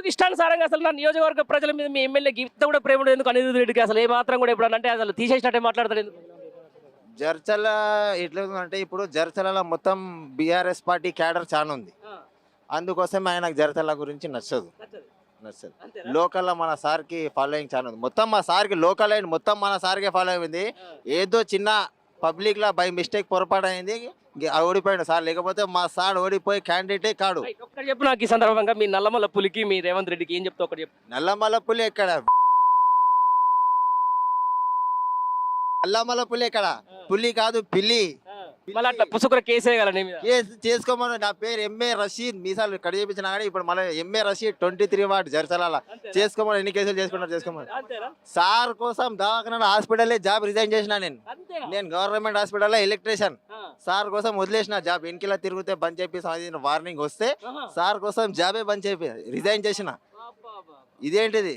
ఎందుకు ఇష్టానుసారంగా అసలు నా నియోజకవర్గ ప్రజల మీద మీ ఎమ్మెల్యే ఇంత కూడా ప్రేమ ఎందుకు అనిరుద్ధ్ రెడ్డికి అసలు ఏ మాత్రం కూడా ఎప్పుడు అంటే అసలు తీసేసినట్టే మాట్లాడతాడు ఎందుకు? జర్చల ఎట్లా అంటే ఇప్పుడు జర్చలలో మొత్తం బీఆర్ఎస్ పార్టీ క్యాడర్ చాలా ఉంది. అందుకోసం ఆయనకు జర్చల గురించి నచ్చదు. నచ్చదు? లోకల్లో మన సార్కి ఫాలోయింగ్ చాలా ఉంది. మొత్తం మా సార్కి లోకల్ అయిన మొత్తం మన సార్కే ఫాలో అయింది ఏదో చిన్న పబ్లిక్లో బై మిస్టేక్ పొరపాటు అయింది ఓడిపోయాడు సార్. లేకపోతే మా సార్ ఓడిపోయి క్యాండిడేటే కాడు. చెప్పు నాకు ఈ సందర్భంగా మీ నల్లమల్ల పులికి మీ రేవంత్ రెడ్డికి ఏం చెప్తా ఒకటి చెప్పు. నల్లమల పులి ఎక్కడ? నల్లమల పులి ఎక్కడ? పులి కాదు పిల్లి. మళ్ళీ అట్లా పుసుకుర మీద? కేసు చేసుకోమని నా పేరు ఎంఏ రషీద్. మీసాలు ఇక్కడ చేపించినా కానీ ఇప్పుడు మన MA Rashid twenty three what జరసలాల. చేసుకోమని ఎన్ని కేసులు చేసుకున్నారు చేసుకోమని. సార్ కోసం దవాఖాన హాస్పిటల్ జాబ్ రిజైన్ చేసిన నేను. నేను గవర్నమెంట్ హాస్పిటల్లో ఎలక్ట్రీషియన్. సార్ కోసం వదిలేసిన జాబ్. వెనకిలా తిరిగితే బంద్ చెప్పి వార్నింగ్ వస్తే. సార్ కోసం జాబే బంద్ చెప్పి రిజైన్ చేసిన. ఇదేంటిది?